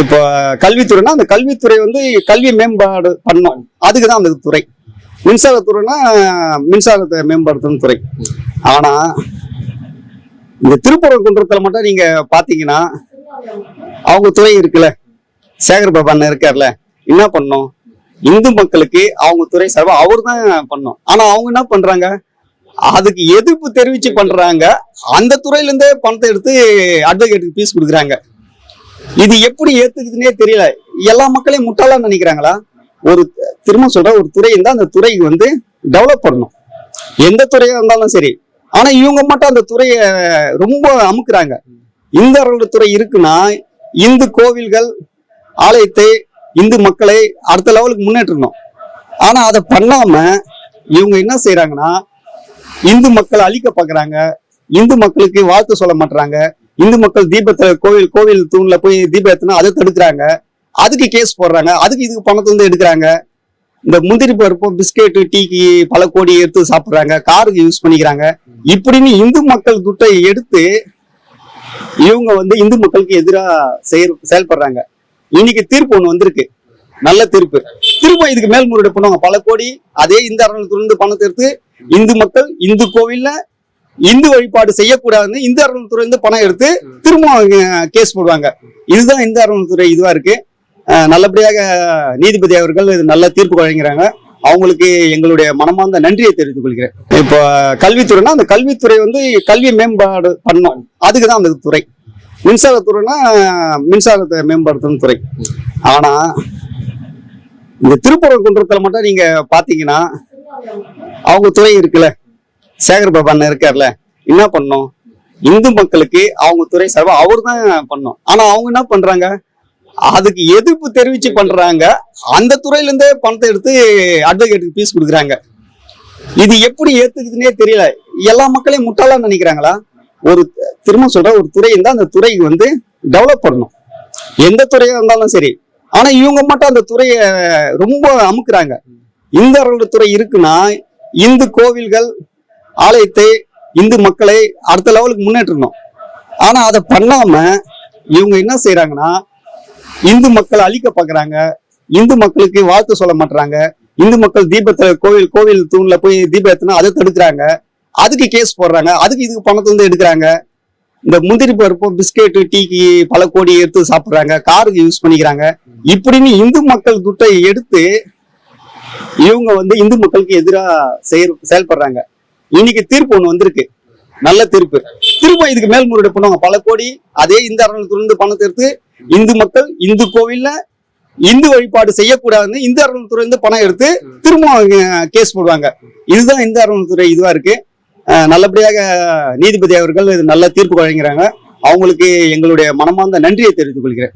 இப்போ கல்வித்துறைனா அந்த கல்வித்துறை வந்து கல்வி மேம்பாடு பண்ணும். அதுக்கு தான் அந்த துறை. மின்சாரத்துறைனா மின்சாரத்தை மேம்படுத்தும் துறை. ஆனா இந்த திருப்பரங்குன்றத்துல மட்டும் நீங்க பாத்தீங்கன்னா அவங்க துறை இருக்குல்ல. சேகர் பாபா இருக்கார்ல. என்ன பண்ணும்? இந்து மக்களுக்கு அவங்க துறை சார்பா அவர் தான் பண்ணும். ஆனா அவங்க என்ன பண்றாங்க? அதுக்கு எதிர்ப்பு தெரிவிச்சு பண்றாங்க. அந்த துறையில இருந்தே பணத்தை எடுத்து அட்வொகேட்டுக்கு பீஸ் கொடுக்குறாங்க. இது எப்படி ஏத்துக்குதுன்னே தெரியல. எல்லா மக்களையும் முட்டாளா நினைக்கிறாங்களா? ஒரு திரும்ப சொல்ற ஒரு துறை இருந்தா அந்த துறைக்கு வந்து டெவலப் பண்ணணும். எந்த துறையா இருந்தாலும் சரி. ஆனா இவங்க மட்டும் அந்த துறையை ரொம்ப அமுக்குறாங்க. இந்த துறை இருக்குன்னா இந்து கோவில்கள் ஆலயத்தை இந்து மக்களை அடுத்த லெவலுக்கு முன்னேற்றணும். ஆனா அதை பண்ணாம இவங்க என்ன செய்யறாங்கன்னா இந்து மக்களை அழிக்க பாக்குறாங்க இந்து மக்களுக்கு வாழ்த்து சொல்ல மாட்டாங்க இந்து மக்கள் தீபத்தை கோவில் கோவில் தூண்ல போய் தீபம் ஏத்தினா அதை தடுக்கிறாங்க. அதுக்கு கேஸ் போடுறாங்க. அதுக்கு இதுக்கு பணத்தை வந்து எடுக்கிறாங்க. இந்த முந்திரி பருப்பு பிஸ்கெட்டு டீக்கு பல கோடி எடுத்து சாப்பிடுறாங்க. காருக்கு யூஸ் பண்ணிக்கிறாங்க. இப்படின்னு இந்து மக்கள் துட்டை எடுத்து இவங்க வந்து இந்து மக்களுக்கு எதிராக செயல் செயல்படுறாங்க. இன்னைக்கு தீர்ப்பு ஒண்ணு வந்திருக்கு. நல்ல தீர்ப்பு. திரும்ப இதுக்கு மேல்முறையீடு பண்ணுவாங்க. பல கோடி. அதே இந்த அறநிலையத்திலிருந்து பணத்தை எடுத்து இந்து மக்கள் இந்து கோவில்ல இந்து வழிபாடு செய்யக்கூடாதுன்னு இந்து அறநிலையத்துறை இருந்து பணம் எடுத்து திரும்ப அவங்க கேஸ் போடுவாங்க. இதுதான் இந்த அறநிலையத்துறை இதுவா இருக்கு. நல்லபடியாக நீதிபதி அவர்கள் இது நல்ல தீர்ப்பு வழங்குறாங்க. அவங்களுக்கு எங்களுடைய மனமார்ந்த நன்றியை தெரிவித்துக் கொள்கிறேன். இப்போ கல்வித்துறைனா அந்த கல்வித்துறை வந்து கல்வி மேம்பாடு பண்ணும் அதுக்கு தான் அந்த துறை. மின்சாரத்துறைனா மின்சாரத்தை மேம்படுத்தும் துறை. ஆனா இந்த திருப்பரங்குன்றத்துல மட்டும் நீங்க பாத்தீங்கன்னா அவங்க துறை இருக்குல்ல. சேகர் பாபா அண்ணன் இருக்கார்ல என்ன பண்ணும்? இந்து மக்களுக்கு அவங்க துறை சார்பாக அவர் தான் பண்ணும். ஆனா அவங்க என்ன பண்றாங்க? அதுக்கு எதிர்ப்பு தெரிவிச்சு பண்றாங்க. அந்த துறையில இருந்தே பணத்தை எடுத்து அட்வொகேட்டுக்கு பீஸ் கொடுக்குறாங்க. இது எப்படி ஏத்துக்குதுன்னே தெரியல. எல்லா மக்களையும் முட்டாளா நினைக்கிறாங்களா? ஒரு திரும்ப சொல்ற ஒரு துறை இருந்தா அந்த துறைக்கு வந்து டெவலப் பண்ணணும். எந்த துறையா இருந்தாலும் சரி. ஆனா இவங்க மட்டும் அந்த துறையை ரொம்ப அமுக்குறாங்க. இந்த துறை இருக்குன்னா இந்து கோவில்கள் ஆலயத்தை இந்து மக்களை அடுத்த லெவலுக்கு முன்னேற்றணும். ஆனா அதை பண்ணாம இவங்க என்ன செய்யறாங்கன்னா இந்து மக்களை அழிக்க பாக்குறாங்க. இந்து மக்களுக்கு வாழ்த்து சொல்ல மாட்டாங்க இந்து மக்கள் தீபத்துல கோவில் கோவில் தூண்ல போய் தீபம் ஏத்தினா அதை தடுக்கிறாங்க. அதுக்கு கேஸ் போடுறாங்க. அதுக்கு இதுக்கு பணத்தை வந்து எடுக்கிறாங்க. இந்த முந்திரி பருப்பு பிஸ்கெட்டு டீக்கு பல கோடி எடுத்து சாப்பிடுறாங்க. காருக்கு யூஸ் பண்ணிக்கிறாங்க. இப்படின்னு இந்து மக்கள் துட்டை எடுத்து இவங்க வந்து இந்து மக்களுக்கு எதிராக செயல் செயல்படுறாங்க. இன்னைக்கு தீர்ப்பு ஒண்ணு வந்திருக்கு. நல்ல தீர்ப்பு. திரும்ப இதுக்கு மேல்முறையீடு பண்ணுவாங்க. பல கோடி அதே இந்த அறநிலையத்திலிருந்து பணத்தை எடுத்து இந்து மக்கள் இந்து கோவில்ல இந்து வழிபாடு செய்யக்கூடாதுன்னு இந்து அறநிலையத்துறை இருந்து பணம் எடுத்து திரும்ப அவங்க கேஸ் போடுவாங்க. இதுதான் இந்து அறநிலையத்துறை இதுவா இருக்கு. அஹ் நல்லபடியாக நீதிபதி அவர்கள் நல்ல தீர்ப்பு வழங்குறாங்க. அவங்களுக்கு எங்களுடைய மனமார்ந்த நன்றியை தெரிவித்துக் கொள்கிறேன்.